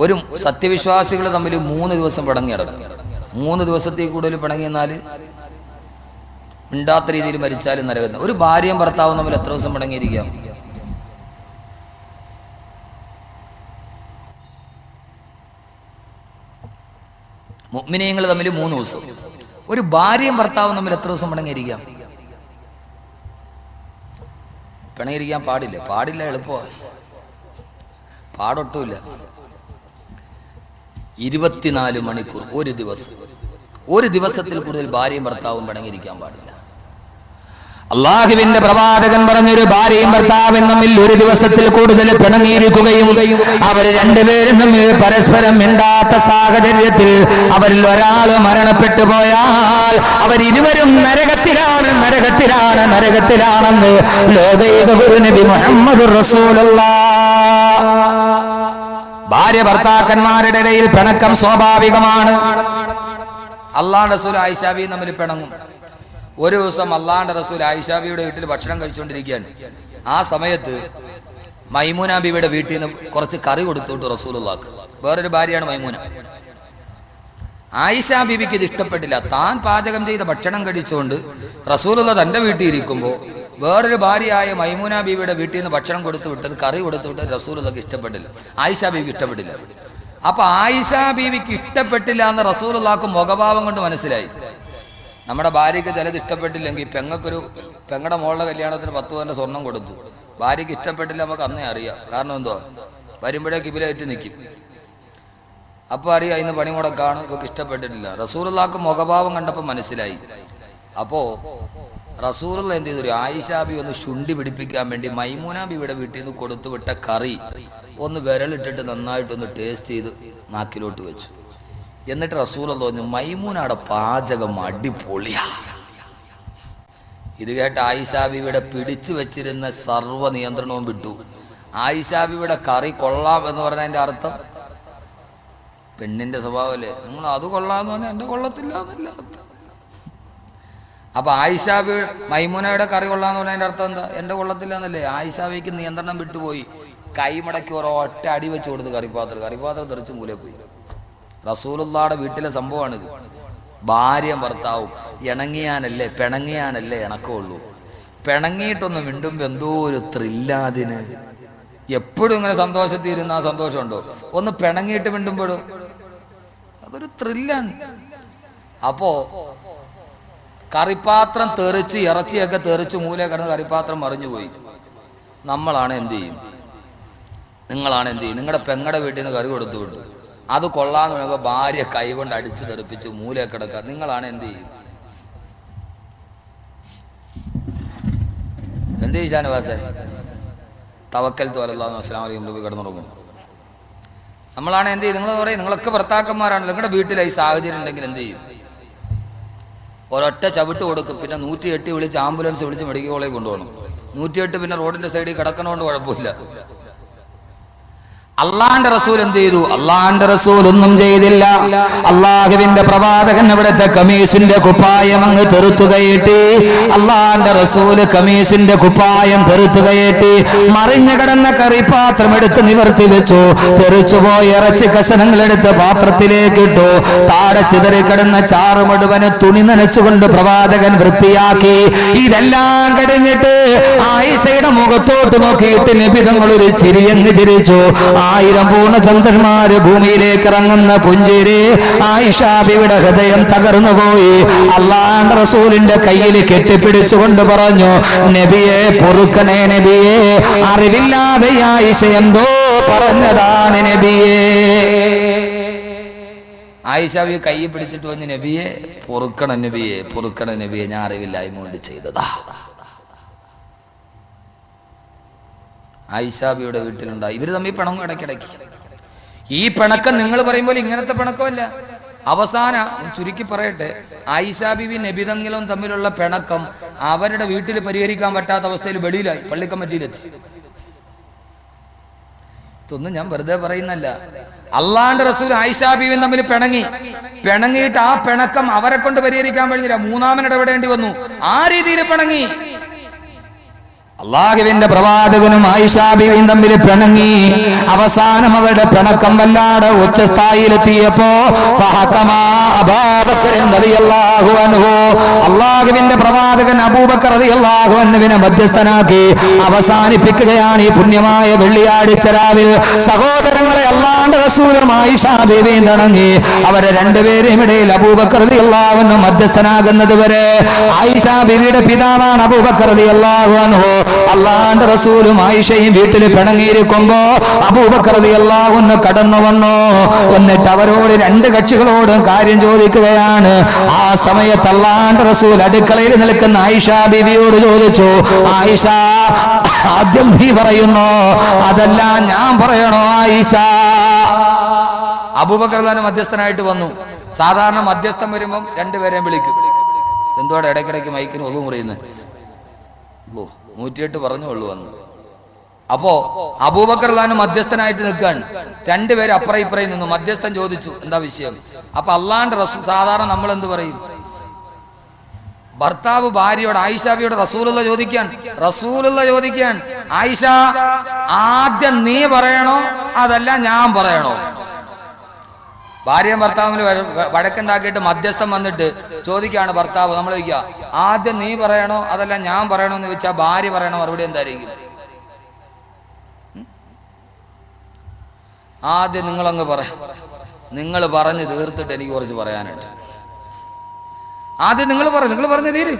ഒരു സത്യവിശ്വാസികൾ തമ്മിൽ മൂന്ന് ദിവസം പടങ്ങി കിടക്കും മൂന്ന് ദിവസത്തിൽ കൂടുതൽ പടങ്ങി എന്നാൽ മിണ്ടാത്ത രീതിയിൽ മരിച്ചാലും നരകുന്നു ഒരു ഭാര്യയും ഭർത്താവും തമ്മിൽ എത്ര ദിവസം പടങ്ങിയിരിക്കാം? മുഗ്മിനീയങ്ങൾ തമ്മിൽ മൂന്ന് ദിവസം. ഒരു ഭാര്യയും ഭർത്താവും തമ്മിൽ എത്ര ദിവസം പടങ്ങിയിരിക്കാം? പിണങ്ങിയിരിക്കാൻ പാടില്ല. പാടില്ല എളുപ്പമാണ്. പാടൊട്ടുമില്ല. ഇരുപത്തിനാല് മണിക്കൂർ ഒരു ദിവസം. ഒരു ദിവസത്തിൽ കൂടുതൽ ഭാര്യയും ഭർത്താവും പിണങ്ങിയിരിക്കാൻ പാടില്ല. അള്ളാഹുവിന്റെ പ്രവാചകൻ പറഞ്ഞൊരു ഭാര്യയും ഭർത്താവും തമ്മിൽ ഒരു ദിവസത്തിൽ കൂടുതൽ പിണങ്ങിയിരിക്കുകയും അവർ രണ്ടുപേരും തമ്മിൽ പരസ്പരം മിണ്ടാത്ത സാഹചര്യത്തിൽ അവരിൽ ഒരാൾ മരണപ്പെട്ടു പോയാൽ അവർ ഇരുവരും നരകത്തിലാണ് നരകത്തിലാണ് നരകത്തിലാണെന്ന് ലോകൈക നബി മുഹമ്മദ് റസൂലുള്ള. ഭാര്യ ഭർത്താക്കന്മാരുടെ ഇടയിൽ പിണക്കം സ്വാഭാവികമാണ്. അള്ളാഹ് റസൂൽ ആയിഷാബി തമ്മിൽ പിണങ്ങും. ഒരു ദിവസം അള്ളാഹ് റസൂൽ ആയിഷാബിയുടെ വീട്ടിൽ ഭക്ഷണം കഴിച്ചുകൊണ്ടിരിക്കുകയാണ്. ആ സമയത്ത് മൈമൂന ബിബിയുടെ വീട്ടിൽ നിന്ന് കുറച്ച് കറി കൊടുത്തോട്ട് റസൂലുള്ളാക്ക് വേറൊരു ഭാര്യയാണ് മൈമൂന. ആയിഷ ബിബിക്ക് ഇത് ഇഷ്ടപ്പെട്ടില്ല. താൻ പാചകം ചെയ്ത ഭക്ഷണം കഴിച്ചുകൊണ്ട് റസൂലുള്ള തന്റെ വീട്ടിൽ ഇരിക്കുമ്പോൾ വേറൊരു ഭാര്യയായ മൈമൂന ബീവിയുടെ വീട്ടിൽ നിന്ന് ഭക്ഷണം കൊടുത്തു വിട്ടത് കറി കൊടുത്തു വിട്ടത് റസൂലുള്ളക്ക് ഇഷ്ടപ്പെട്ടില്ല. ആയിഷ ബീവിക്ക് ഇഷ്ടപ്പെട്ടില്ല. അപ്പൊ ആയിഷ ബീവിക്ക് ഇഷ്ടപ്പെട്ടില്ല എന്ന് റസൂലുള്ളാക്ക് മുഖഭാവം കൊണ്ട് മനസ്സിലായി. നമ്മുടെ ഭാര്യയ്ക്ക് ചിലത് ഇഷ്ടപ്പെട്ടില്ലെങ്കിൽ പെങ്ങൾക്കൊരു പെങ്ങളുടെ മോളുടെ കല്യാണത്തിന് പത്ത് പവന്റെ സ്വർണം കൊടുത്തു. ഭാര്യയ്ക്ക് ഇഷ്ടപ്പെട്ടില്ല നമുക്ക് അന്നേ അറിയാം. കാരണം എന്തോ? വരുമ്പോഴേക്ക് ഇവരായിട്ട് നിൽക്കും അപ്പോൾ അറിയാം ഇന്ന് പണി മുടക്കാണ് ഇവർക്ക് ഇഷ്ടപ്പെട്ടിട്ടില്ല. റസൂറുള്ളാക്ക് മുഖഭാവം കണ്ടപ്പോൾ മനസ്സിലായി. അപ്പോ റസൂറുള്ള എന്ത് ചെയ്തു? ആയിഷാബി ഒന്ന് ശുണ്ടി പിടിപ്പിക്കാൻ വേണ്ടി മൈമൂനാബിയുടെ വീട്ടിൽ നിന്ന് കൊടുത്തു വിട്ട കറി ഒന്ന് വിരലിട്ടിട്ട് നന്നായിട്ടൊന്ന് ടേസ്റ്റ് ചെയ്ത് നാക്കിലോട്ട് വെച്ചു. എന്നിട്ട് റസൂല പറഞ്ഞു മൈമൂനയുടെ പാചകം അടിപൊളിയാ. ഇത് കേട്ട് ആയിഷാബിയുടെ പിടിച്ചു വെച്ചിരുന്ന സർവ നിയന്ത്രണവും വിട്ടു. ആയിഷാബിയുടെ കറി കൊള്ളാം എന്ന് പറഞ്ഞതിന്റെ അർത്ഥം? പെണ്ണിന്റെ സ്വഭാവമല്ലേ നിങ്ങൾ അത് കൊള്ളാന്ന് പറഞ്ഞാൽ എന്റെ കൊള്ളത്തില്ല എന്നല്ല. അപ്പൊ ആയിഷാബി മൈമുനയുടെ കറി കൊള്ളാന്ന് പറഞ്ഞതിന്റെ അർത്ഥം എന്താ? എന്റെ കൊള്ളത്തില്ലെന്നല്ലേ? ആയിഷാബിക്ക് നിയന്ത്രണം വിട്ടുപോയി. കൈമടക്കി ഒരു ഒറ്റ അടി വെച്ച് കൊടുത്ത് കറിപ്പാത്രം. കറിപ്പാത്രം തെറിച്ച് മൂലെ പോയി. റസൂലുള്ളാടെ വീട്ടിലെ സംഭവമാണിത്. ഭാര്യ ഭർത്താവും ഇണങ്ങിയാനല്ലേ പിണങ്ങിയാനല്ലേ ഇണക്കമുള്ളൂ. പിണങ്ങിയിട്ടൊന്ന് മിണ്ടുമ്പോ എന്തോ ഒരു ത്രില്ലാതിന് എപ്പോഴും ഇങ്ങനെ സന്തോഷത്തിൽ ഇരുന്ന ആ സന്തോഷമുണ്ടോ? ഒന്ന് പിണങ്ങിയിട്ട് മിണ്ടുമ്പോഴും അതൊരു ത്രില്ലാണ് അപ്പോ കറിപ്പാത്രം തെറിച്ച് ഇറച്ചിയൊക്കെ തെറിച്ച് മൂലെ കിടന്ന് കറിപ്പാത്രം മറിഞ്ഞുപോയി നമ്മളാണ് എന്ത് ചെയ്യും? നിങ്ങളാണ് എന്ത് ചെയ്യും? നിങ്ങളുടെ പെങ്ങടെ വീട്ടിൽ നിന്ന് കറി കൊടുത്തു വിട്ടു. അത് കൊള്ളാന്ന് പറയുമ്പോൾ ഭാര്യ കൈകൊണ്ട് അടിച്ച് തെറിപ്പിച്ച് മൂലെ കിടക്കുക. നിങ്ങളാണ് എന്ത് ചെയ്യും? എന്ത് ചെയ്യും ഷാനവാസേ? തവക്കൽ തോലല്ലാന്ന് അസ്ലാം അലൈഹി പോയി കിടന്നുറങ്ങും. നമ്മളാണ് എന്ത് ചെയ്യും? നിങ്ങൾ പറയും നിങ്ങളൊക്കെ ഭർത്താക്കന്മാരാണ് നിങ്ങളുടെ വീട്ടിലായി സാഹചര്യം ഉണ്ടെങ്കിൽ എന്ത് ചെയ്യും? ഒരൊറ്റ ചവിട്ട് കൊടുക്കും. പിന്നെ നൂറ്റിയെട്ട് വിളിച്ച് ആംബുലൻസ് വിളിച്ച് മെഡിക്കൽ കോളേജ് കൊണ്ടുപോകണം. നൂറ്റിയെട്ട് പിന്നെ റോഡിന്റെ സൈഡിൽ കിടക്കണോണ്ട് കുഴപ്പമില്ല. അള്ളാന്റെ റസൂൽ എന്ത് ചെയ്തു? അള്ളാന്റെ റസൂൽ ഒന്നും ചെയ്തില്ല. അള്ളാഹുവിന്റെ പ്രവാചകൻ അവിടുത്തെ കമീസിന്റെ കുപ്പായം അങ്ങ് തെറുത്തുകയേട്ടി അള്ളാന്റെ റസൂൽ കമീസിന്റെ കുപ്പായം തെറുത്തുകയേട്ടി മറിഞ്ഞു കിടന്ന കറിപാത്രം എടുത്ത് നിവർത്തി വെച്ചു. തെറിച്ചുപോയി ഇറച്ചി കഷണങ്ങൾ എടുത്ത് പാത്രത്തിലേക്ക് ഇട്ടു. താഴെ ചിതറി കിടന്ന ചാറു മുഴുവൻ തുണി നനച്ചുകൊണ്ട് പ്രവാചകൻ വൃത്തിയാക്കി. ഇതെല്ലാം കഴിഞ്ഞിട്ട് ആയിഷയുടെ മുഖത്തോട്ട് നോക്കിയിട്ട് നിബിതങ്ങൾ ഒരു ചിരിയെന്ന് ചിരിച്ചു. ആയിരം പൂർണചന്ദ്രന്മാര് ഭൂമിയിലേക്ക് ഇറങ്ങുന്ന പുഞ്ചിരി ആയിഷാബിയുടെ ഹൃദയം തകർന്നു പോയി. അള്ളാന്റെ റസൂലിന്റെ കയ്യിൽ കെട്ടിപ്പിടിച്ചുകൊണ്ട് പറഞ്ഞു നബിയെ പൊറുക്കണേ നബിയെ അറിവില്ലാതെ ആയിഷ എന്തോ പറഞ്ഞതാണ് നബിയെ. ആയിഷാബി കൈ പിടിച്ചിട്ട് വന്ന് നബിയെ പൊറുക്കണം നബിയെ പൊറുക്കണം നബിയെ ഞാൻ അറിവില്ലായ്മ കൊണ്ട് ചെയ്തതാ. ആയിഷാബിയുടെ വീട്ടിലുണ്ടായി. ഇവർ തമ്മിൽ പിണങ്ങും ഇടയ്ക്കിടയ്ക്ക്. ഈ പിണക്കം നിങ്ങൾ പറയുമ്പോൾ ഇങ്ങനത്തെ പിണക്കമല്ല. അവസാന ചുരുക്കി പറയട്ടെ ആയിഷാബിബി നബിതങ്ങളും തമ്മിലുള്ള പിണക്കം അവരുടെ വീട്ടിൽ പരിഹരിക്കാൻ പറ്റാത്ത അവസ്ഥയിൽ വെളിയിലായി പള്ളിക്കമ്മറ്റിയിലെത്തി. ഇതൊന്നും ഞാൻ വെറുതെ പറയുന്നല്ല. അള്ളാന്റെ റസൂൽ ആയിഷാബിയും തമ്മിൽ പിണങ്ങി. പിണങ്ങിയിട്ട് ആ പിണക്കം അവരെ കൊണ്ട് പരിഹരിക്കാൻ കഴിഞ്ഞില്ല. മൂന്നാമൻ ഇടപെടേണ്ടി വന്നു. ആ രീതിയിൽ പിണങ്ങി. അള്ളാഹുവിന്റെ പ്രവാചകനും ആയിഷാബിയും തമ്മിൽ പിണങ്ങി. അവസാനം അവരുടെ പിണക്കം വല്ലാതെ ഉച്ചസ്ഥായിലെത്തിയപ്പോ അള്ളാഹുവിന്റെ പ്രവാചകൻ അബൂബക്കർ അള്ളാഹു അൻഹുവിനെ മധ്യസ്ഥനാക്കി അവസാനിപ്പിക്കുകയാണ് ഈ പുണ്യമായ വെള്ളിയാഴ്ച രാവിൽ. സഹോദരങ്ങളെ അള്ളാന്റെ റസൂലും ആയിഷാ ബീവിയും തണങ്ങി അവരെ രണ്ടുപേരെയും ഇടയിൽ അബൂബക്കർ അൻഹു മധ്യസ്ഥനാകുന്നത് വരെ ആയിഷാ ബീവിയുടെ പിതാവാണ് അബൂബക്കർ അള്ളാഹു അൻഹു. അള്ളാന്റെ റസൂലും ആയിഷയും വീട്ടിൽ പിണങ്ങിയിരിക്കുമ്പോ റളിയല്ലാഹു ഒന്ന് കടന്നു വന്നു. എന്നിട്ട് അവരോട് രണ്ട് കക്ഷികളോടും കാര്യം ചോദിക്കുകയാണ്. ആ സമയത്ത് അള്ളാന്റെ റസൂൽ അടുക്കളയിൽ നിൽക്കുന്ന ആയിഷ ബീവിയോട് ചോദിച്ചു ആയിഷ ആദ്യം നീ പറയുന്നു? അതല്ല ഞാൻ പറയണോ ആയിഷ? അബൂബക്കർ മധ്യസ്ഥനായിട്ട് വന്നു. സാധാരണ മധ്യസ്ഥം വരുമ്പം രണ്ടുപേരെയും വിളിക്കും. എന്തുവാടെ ഇടയ്ക്കിടയ്ക്ക് മൈക്കിന് ഒതു മുറിയുന്നത് ഓ നൂറ്റിയെട്ട് പറഞ്ഞുള്ളൂ വന്നു അപ്പോ അബൂബക്കർ താൻ മധ്യസ്ഥനായിട്ട് നിൽക്കുകയാണ്. രണ്ടുപേരും അപ്പുറം ഇപ്പുറയും നിന്നു. മധ്യസ്ഥൻ ചോദിച്ചു എന്താ വിഷയം? അപ്പൊ അള്ളാന്റെ റസൂ സാധാരണ നമ്മൾ എന്ത് പറയും? ഭർത്താവ് ഭാര്യയോട് ആയിഷാബിയോട് റസൂലുള്ള ചോദിക്കാൻ റസൂലുള്ള ചോദിക്കാൻ ആയിഷ ആദ്യം നീ പറയണോ? അതല്ല ഞാൻ പറയണോ? ഭാര്യയും ഭർത്താവിന് വഴക്കുണ്ടാക്കിയിട്ട് മധ്യസ്ഥം വന്നിട്ട് ചോദിക്കുകയാണ് ഭർത്താവ് നമ്മൾ ചോദിക്കുക ആദ്യം നീ പറയണോ അതല്ല ഞാൻ പറയണോ? എന്ന് ചോദിച്ചാൽ ഭാര്യ പറയണോ? മറുപടി എന്തായിരിക്കും? ആദ്യം നിങ്ങളങ്ങ് പറ. നിങ്ങൾ പറഞ്ഞ് തീർത്തിട്ട് എനിക്ക് കുറച്ച് പറയാനുണ്ട്. ആദ്യം നിങ്ങൾ പറ നിങ്ങൾ പറഞ്ഞ് തീര്.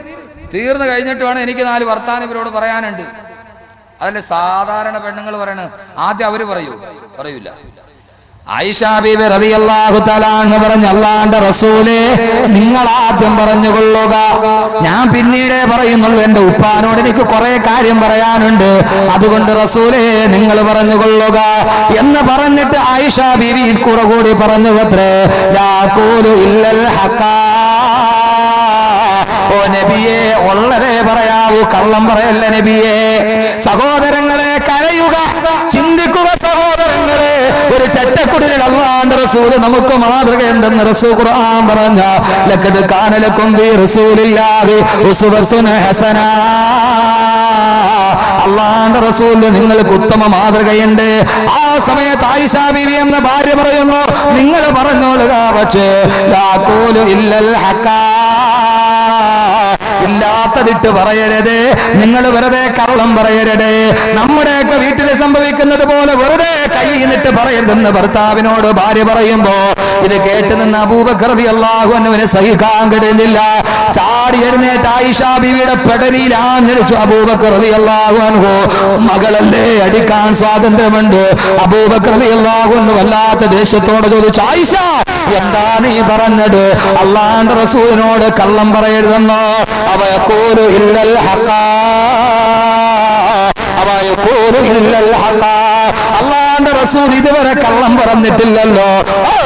തീർന്നു കഴിഞ്ഞിട്ട് വേണം എനിക്ക് നാല് വർത്താനം ഇവരോട് പറയാനുണ്ട്. അതല്ലേ സാധാരണ പെണ്ണുങ്ങൾ പറയണത്? ആദ്യം അവർ പറയൂ. പറയൂല. ആയിഷ ബീബി റളിയല്ലാഹു തആല എന്ന് പറഞ്ഞ അള്ളാന്റെ റസൂലേ നിങ്ങൾ ആദ്യം പറഞ്ഞുകൊള്ളുക. ഞാൻ പിന്നീടേ പറയുന്നുള്ളൂ എന്റെ ഉപ്പാനോട് എനിക്ക് കുറെ കാര്യം പറയാനുണ്ട്. അതുകൊണ്ട് റസൂലേ നിങ്ങൾ പറഞ്ഞുകൊള്ളുക. എന്ന് പറഞ്ഞിട്ട് ആയിഷ ബീവി കൂടെ കൂടി പറഞ്ഞു പത്രേ ഓ നബിയെ ഉള്ളതേ പറയാവൂ കള്ളം പറയല്ല നബിയെ. സഹോദരങ്ങളെ ഒരു ചട്ടക്കുടിലിൽ അള്ളാന്റെ റസൂൽ നമുക്ക് മാതൃക എന്തെന്ന് റസൂ ഖുർആൻ പറഞ്ഞ ലക്കത് കാനലക്കും ബി റസൂലില്ലാഹി ഉസ്വത്തുൻ ഹസന. അള്ളാന്റെ റസൂലിന് നിങ്ങൾക്ക് ഉത്തമ മാതൃകയുണ്ട്. ആ സമയത്ത് ആയിഷ ബീവി എന്ന ഭാര്യ പറയുന്നു നിങ്ങൾ പറഞ്ഞോളുക പക്ഷേ ഇല്ലൽ ഹക്കാ. ഇല്ലാത്തതിട്ട് പറയരുത്. നിങ്ങൾ വെറുതെ കള്ളം പറയരുത്. നമ്മുടെയൊക്കെ വീട്ടിൽ സംഭവിക്കുന്നത് പോലെ വെറുതെ കൈ പറയരുതെന്ന് ഭർത്താവിനോട് ഭാര്യ പറയുമ്പോ ഇത് കേട്ട് നിന്ന് അപൂപകൃതി അള്ളാഹു അനുവിനെ സഹിക്കാൻ കഴിയുന്നില്ല ചാടി എഴുന്നേറ്റ് ആയിഷ ബിവിയുടെ പെടലിയിൽ ആഞ്ഞടിച്ചു അള്ളാഹു അനുഹോ മകളല്ലേ അടിക്കാൻ സ്വാതന്ത്ര്യമുണ്ട്. അപൂപകൃതി അള്ളാഹു എന്ന് വല്ലാത്ത ദേഷ്യത്തോടെ ചോദിച്ചു ആയിഷ എന്താ ഈ പറഞ്ഞത്? അള്ളാന്റെ റസൂലിനോട് കള്ളം പറയരുതെന്നോ? അവ ഇല്ലൽ ഇല്ലൽ അള്ളാന്റെ റസൂൽ ഇതുവരെ കള്ളം പറഞ്ഞിട്ടില്ലല്ലോ.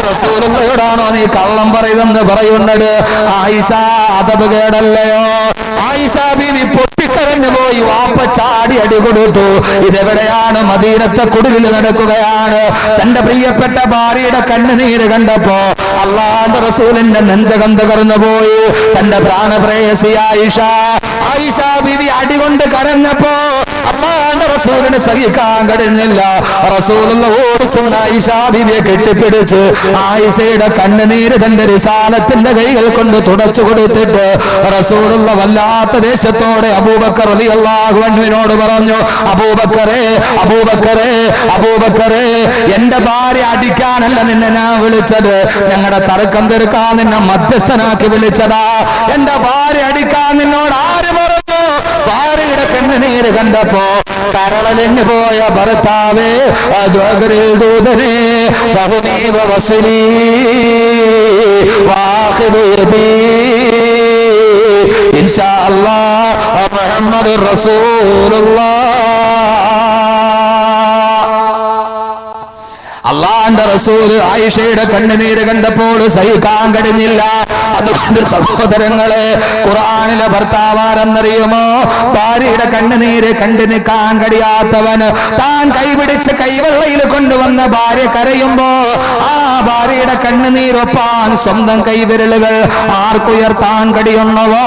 റസൂലുള്ളയോടാണോ നീ കള്ളം പറയുന്നെന്ന് പറയുന്നത്? ആയിഷ അതബ് കേടല്ലയോ? ആയിഷ ബീവി പൊട്ടിക്കരഞ്ഞു പോയി വാപ്പ ചാടി അടി കൊടുത്തു. ഇതെവിടെയാണ്? മദീനത്തെ കുടിലിൽ നടക്കുകയാണ്. തന്റെ പ്രിയപ്പെട്ട ഭാര്യയുടെ കണ്ണുനീര് കണ്ടപ്പോ അള്ളാന്റെ റസൂലിന്റെ നെഞ്ചകം തകർന്നു പോയി. തന്റെ പ്രാണപ്രേയസി ആയിഷ. ആയിഷ ബിവി അടികൊണ്ട് കരഞ്ഞപ്പോ അള്ളാന്റെ റസൂലിന് സഹിക്കാൻ കഴിഞ്ഞില്ല റസൂലുള്ള ഓടിച്ചുകൊണ്ട് ഐഷാബിബിയെ കെട്ടിപ്പിടിച്ച് ആയിഷയുടെ കണ്ണുനീര് തന്റെ റിസാലത്തിന്റെ കൈകൾ കൊണ്ട് തുടച്ചു കൊടുത്തിട്ട് റസൂലുള്ള വല്ലാത്ത ദേശത്തോടെ അബൂബക്കർ അലി അള്ളാഹുവിനോട് പറഞ്ഞു അബൂബക്കറെ അബൂബക്കറെ അബൂബക്കറെ എന്റെ ഭാര്യ അടിക്കാനല്ല നിന്നെ ഞാൻ വിളിച്ചത്. ഞങ്ങളുടെ തർക്കം തീർക്കാൻ നിന്നെ മധ്യസ്ഥനാക്കി വിളിച്ചതാ. എന്റെ ഭാര്യ അടിക്കാൻ നിന്നോട് ആര് പറഞ്ഞു ഭാര്യയുടെ കണ്ണുനീര് കണ്ടപ്പോ കരളലിന് പോയ ഭർത്താവേ അദ്വകരിൽ ദൂതനെ ബഹുനീവ വസുലി വാഹിദി ഇൻഷാ അള്ളാന്റെ റസൂൽ ആയിഷയുടെ കണ്ണുനീര് കണ്ടപ്പോൾ സഹിക്കാൻ കഴിഞ്ഞില്ല. അതുകൊണ്ട് സഹോദരങ്ങളെ ഖുറാനിലെ ഭർത്താവാരെന്നറിയുമോ? ഭാര്യയുടെ കണ്ണുനീര് കണ്ടു നിൽക്കാൻ കഴിയാത്തവന് താൻ കൈപിടിച്ച് കൈവെള്ളയിൽ കൊണ്ടുവന്ന ഭാര്യ കരയുമ്പോ ആ ഭാര്യയുടെ കണ്ണുനീരൊപ്പാൻ സ്വന്തം കൈവിരലുകൾ ആർക്കുയർത്താൻ കഴിയുന്നവോ?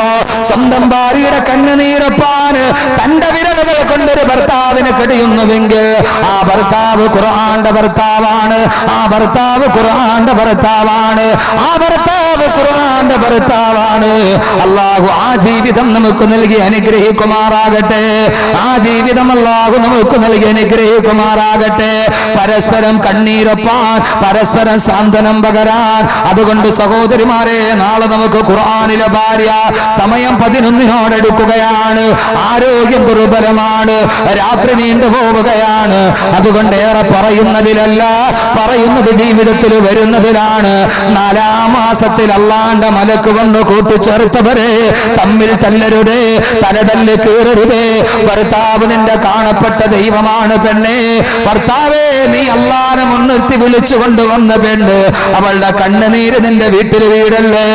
സ്വന്തം ഭാര്യയുടെ കണ്ണുനീരൊപ്പാൻ തന്റെ വിരലുകൾ കൊണ്ടൊരു ഭർത്താവിന് കഴിയുന്നുവെങ്കിൽ ആ ഭർത്താവ് ഖുർആന്റെ ഭർത്താവാണ്. ആ ഭർത്താവ് ഖുർആന്റെ ഭർത്താവാണ്. ആ ഭർത്താവ് ഖുർആന്റെ ഭർത്താവാണ്. അള്ളാഹു ആ ജീവിതം നമുക്ക് നൽകി അനുഗ്രഹിക്കുമാറാകട്ടെ. ആ ജീവിതം അള്ളാഹു നമുക്ക് നൽകി അനുഗ്രഹിക്കുമാറാകട്ടെ. പരസ്പരം കണ്ണീരൊപ്പാൻ പരസ്പരം സാന്ത്വനം പകരാൻ. അതുകൊണ്ട് സഹോദരിമാരെ നാളെ നമുക്ക് ഖുർആാനിലെ ഭാര്യ സമയം പതിനൊന്നിനോടെടുക്കുകയാണ് ആരോഗ്യം ദുർബലമാണ്. രാത്രി നീണ്ടു പോവുകയാണ്. അതുകൊണ്ട് ഏറെ പറയുന്നതിലല്ല പറയുന്നത് ജീവിതത്തിൽ വരുന്നതിലാണ്. നാലാം മാസത്തിൽ അള്ളാന്റെ മലക്ക് കൊണ്ട് കൂട്ടിച്ചേർത്തവരെ തമ്മിൽ തല്ലരുതേ തലതല്ല് കീറരുതേ. ഭർത്താവ് നിന്റെ കാണപ്പെട്ട ദൈവമാണ് പെണ്ണേ. ഭർത്താവേ നീ അള്ളാനെ മുൻനിർത്തി വിളിച്ചു കൊണ്ടുവന്ന പെണ്ണ് അവളുടെ കണ്ണുനീര് നിന്റെ വീട്ടിൽ വീടല്ലേ?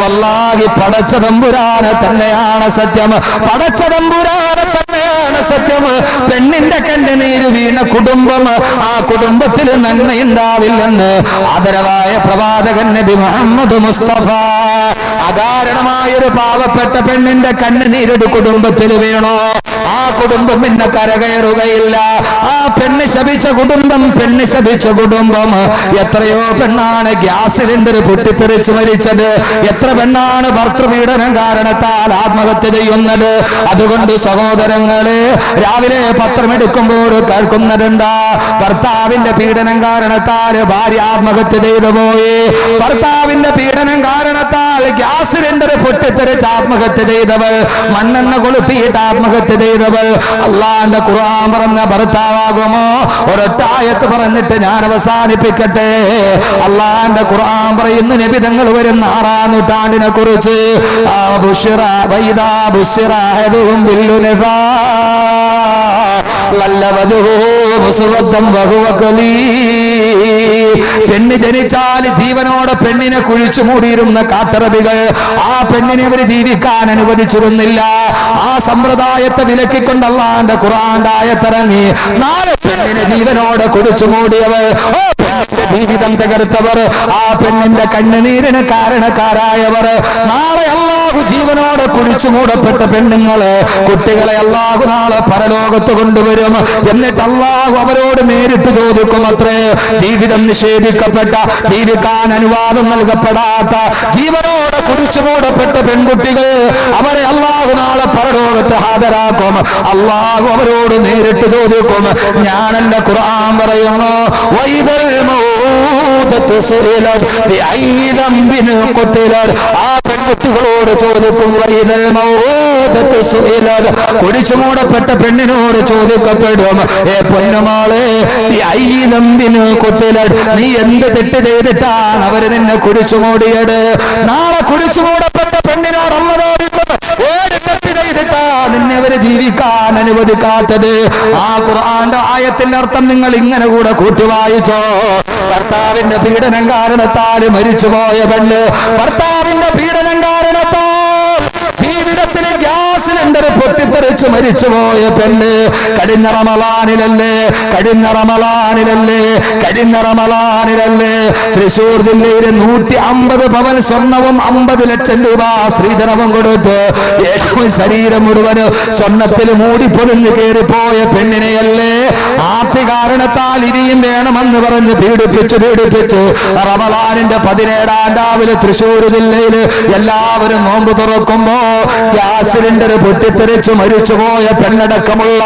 വല്ലാകി പടച്ച തമ്പുരാനെ തന്നെയാണ് സത്യം. പടച്ച തമ്പുരാനെ തന്നെയാണ് സത്യം. പെണ്ണിന്റെ കണ്ണുനീര് വീണ കുടുംബം ആ കുടുംബത്തിൽ നന്മയുണ്ടാവില്ലെന്ന് ആദരവായ പ്രവാചകൻ നബി മുഹമ്മദ് മുസ്തഫ. അകാരണമായൊരു പാവപ്പെട്ട പെണ്ണിന്റെ കണ്ണുനീരൊരു കുടുംബത്തിൽ വീണോ? ആ കുടുംബം പിന്നെ കരകയറുകയില്ല. ആ പെണ്ണ് ശപിച്ച കുടുംബം പെണ്ണ് ശപിച്ച കുടുംബം. എത്രയോ പെണ്ണാണ് ഗ്യാസ് സിലിണ്ടർ പൊട്ടിത്തെറിച്ച് മരിച്ചത്. എത്ര പെണ്ണാണ് ഭർത്തൃപീഡനം കാരണത്താൽ ആത്മഹത്യ ചെയ്യുന്നത്. അതുകൊണ്ട് സഹോദരങ്ങളെ രാവിലെ പത്രമെടുക്കുമ്പോൾ കേൾക്കുന്നതെന്താ? ഭർത്താവിന്റെ പീഡനം കാരണത്താൽ ഭാര്യ ആത്മഹത്യ ചെയ്തു പോയി. ഭർത്താവിന്റെ പീഡനം കാരണത്താൽ ഗ്യാസ് സിലിണ്ടർ പൊട്ടിത്തെറിച്ച് ആത്മഹത്യ ചെയ്തവൾ. മണ്ണെണ്ണ കൊളുത്തിയിട്ട് ആത്മഹത്യ ചെയ്തവൾ അള്ളാന്റെ ഖുർആൻ പറഞ്ഞ ഭർത്താവാകുമോ? ഒരൊട്ടായത്ത് പറഞ്ഞിട്ട് ഞാൻ അവസാനിപ്പിക്കട്ടെ. അള്ളാന്റെ ഖുർആൻ പറയുന്നു നിബിധങ്ങൾ വരുന്ന ആറാം നൂറ്റാണ്ടിനെ കുറിച്ച്. പെണ്ണ് ജനിച്ചാൽ ജീവനോടെ പെണ്ണിനെ കുഴിച്ചു മൂടിയിരുന്ന കാട്ടറബികൾ ആ പെണ്ണിനെ അവർ ജീവിക്കാൻ അനുവദിച്ചിരുന്നില്ല. ആ സമ്പ്രദായത്തെ വിലക്കിക്കൊണ്ടല്ലാണ്ട് ആയത്തിറങ്ങി നാല് പെണ്ണിനെ ജീവനോടെ കുഴിച്ചു മൂടിയവർ ജീവിതം തകർത്തവർ ആ പെണ്ണിന്റെ കണ്ണുനീരിന് കാരണക്കാരായവർ. നാളെ അള്ളാഹു ജീവനോടെ കുഴിച്ചു മൂടപ്പെട്ട പെണ്ണുങ്ങൾ കുട്ടികളെ അള്ളാഹു നാളെ പരലോകത്ത് കൊണ്ടുവരും. എന്നിട്ട് അള്ളാഹു അവരോട് നേരിട്ട് ചോദിക്കും അത്രേ ജീവിതം നിഷേധിക്കപ്പെട്ട ജീവിക്കാൻ അനുവാദം നൽകപ്പെടാത്ത ജീവനോടെ കുഴിച്ചു മൂടപ്പെട്ട പെൺകുട്ടികൾ അവരെ അള്ളാഹു നാളെ പരലോകത്ത് ഹാജരാക്കും. അള്ളാഹു അവരോട് നേരിട്ട് ചോദിക്കും ഞാൻ എന്റെ ഖുർആൻ പറയുന്നു ആ പെൺകുട്ടികളോട് ചോദിക്കും കുടിച്ചു മൂടപ്പെട്ട പെണ്ണിനോട് ചോദിക്കപ്പെടും ഏ പൊന്നമാളെ ഐലമ്പിന് ദംബിൻ നീ എന്ത് തെറ്റ് ചെയ്തിട്ടാണ് അവർ നിന്നെ കുടിച്ചു മൂടിയത് നാളെ കുടിച്ചു മൂടപ്പെട്ട പെണ്ണിനോട് അമ്മ നിന്നെ അവർ ജീവിക്കാൻ അനുവദിക്കാത്തത്. ആ ഖുർആന്റെ ആയത്തിന്റെ അർത്ഥം നിങ്ങൾ ഇങ്ങനെ കൂടെ കൂട്ടി വായിച്ചോ. ഭർത്താവിന്റെ പീഡനം കാരണത്താൽ മരിച്ചുപോയ പെണ്ണ് ഭർത്താവിന്റെ പീഡനം കാരണത്താൽ പൊട്ടിത്തെറിച്ച് മരിച്ചുപോയ പെണ്ണ് കഴിഞ്ഞ റമലാനിലല്ലേ കഴിഞ്ഞ റമലാനിലല്ലേ കഴിഞ്ഞ റമലാനിലല്ലേ തൃശൂർ ജില്ലയിലെ നൂറ്റി അമ്പത് പവൻ സ്വർണവും അമ്പത് ലക്ഷം രൂപ സ്ത്രീധനവും കൊടുത്ത് ഏറ്റവും ശരീരം മുഴുവൻ സ്വർണത്തിൽ മൂടി പൊതിഞ്ഞു കയറിപ്പോയ പെണ്ണിനെയല്ലേ? ആർത്തി കാരണത്താൽ ഇനിയും വേണമെന്ന് പറഞ്ഞ് പീഡിപ്പിച്ച് പീഡിപ്പിച്ച് റമലാനിന്റെ പതിനേഴാം രാവിലെ തൃശ്ശൂർ ജില്ലയിൽ എല്ലാവരും നോമ്പ് തുറക്കുമ്പോ ഗ്യാസ് സിലിണ്ടർ പൊട്ടിത്തെറിച്ച് മരിച്ചുപോയ പെണ്ണടക്കമുള്ള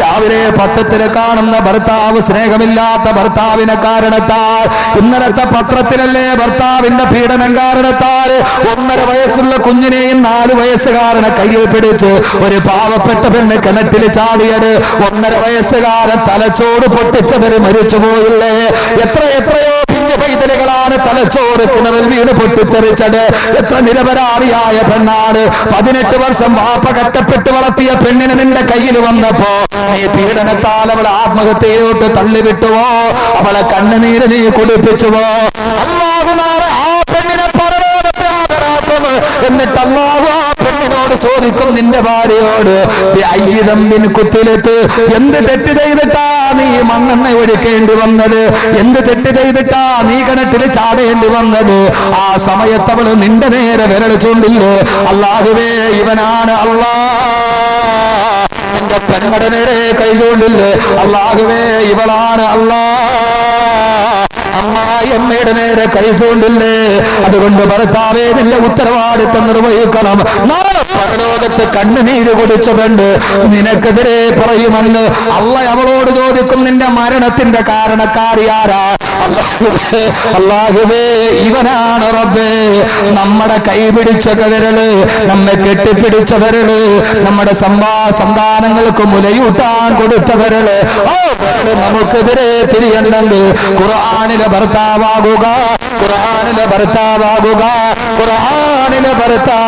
രാവിലെ പത്രത്തിൽ കാണുന്ന ഭർത്താവ് സ്നേഹമില്ലാത്ത ഭർത്താവിനെ കാരണത്താൽ ഇന്നലത്തെ പത്രത്തിലല്ലേ ഭർത്താവിന്റെ പീഡനം കാരണത്താൽ ഒന്നര വയസ്സുള്ള കുഞ്ഞിനെയും നാല് വയസ്സുകാരനെ കയ്യിൽ പിടിച്ച് ഒരു പാവപ്പെട്ട പെണ്ണ് കിണറ്റിൽ ചാടിയത് ഒന്നര വയസ്സുകാരൻ തലച്ചോറ് പൊട്ടിച്ചവര് മരിച്ചുപോയില്ലേ എത്ര എത്രയോ കുഞ്ഞു പൈതലുകളാണ് തലച്ചോറ് കിണറിൽ വീണ് പൊട്ടിച്ചെറിച്ചത് എത്ര നിരപരാധിയായ പെണ്ണാണ്. പതിനെട്ട് വർഷം വാപ്പ കട്ടപ്പെട്ട് വളർത്തിയ പെണ്ണിന് നിന്റെ കയ്യിൽ വന്നപ്പോ നീ പീഡനത്താൽ അവളെ ആത്മഹത്യയിലോട്ട് തള്ളിവിട്ടുവോ? അവളെ കണ്ണുനീര് നീ കുടിപ്പിച്ചുവോ നാളെ ആ പെണ്ണിനെ എന്നിട്ട് പെണ്ണിനോട് ചോദിക്കും നിന്റെ ഭാര്യയോട് അയ്യതമ്പിൻ കുത്തിലെത്ത്. എന്ത് തെറ്റ് ചെയ്തിട്ടാ നീ മണ്ണെണ്ണ ഒഴിക്കേണ്ടി വന്നത്? എന്ത് തെറ്റ് ചെയ്തിട്ടാ നീ കിണറ്റിൽ ചാടേണ്ടി വന്നത്? ആ സമയത്ത് അവൾ നിന്റെ നേരെ വിരൽ ചൂണ്ടില്ലേ? അല്ലാതുവേ ഇവനാണ് അള്ളാ. എന്റെ പെൺമടനേരെ കൈകൊണ്ടില്ലേ അള്ളാഹുവേ ഇവളാണ് അള്ളാ. അമ്മായി നേരെ നേരെ ചൂണ്ടില്ലേ? അതുകൊണ്ട് ഭർത്താവേ നിന്റെ ഉത്തരവാദിത്വം നിർവഹിക്കണം. നാളെ പരലോകത്ത് കണ്ണുനീര് കുടിച്ചതുണ്ട്. നിനക്കെതിരെ പറയുമെന്ന് അള്ള അവളോട് ചോദിക്കും നിന്റെ മരണത്തിന്റെ കാരണക്കാരിയാരാ അല്ലാഹുവേ ഇവനാണ് റബ്ബേ. നമ്മുടെ കൈ പിടിച്ച വിരൽ നമ്മെ കെട്ടിപ്പിടിച്ച വിരൽ നമ്മുടെ സമ്പാ സന്താനങ്ങൾക്ക് മുലയൂട്ടാൻ കൊടുത്ത വിരൽ ഓ വിരൽ നമുക്കെതിരെ തിരിയണ്ടെങ്കിൽ ഖുർആാനിലെ ഭർത്താവാകുക ഖുർആാനിലെ ഭർത്താവാകുക ഖുർആാനിലെ ഭർത്താവ്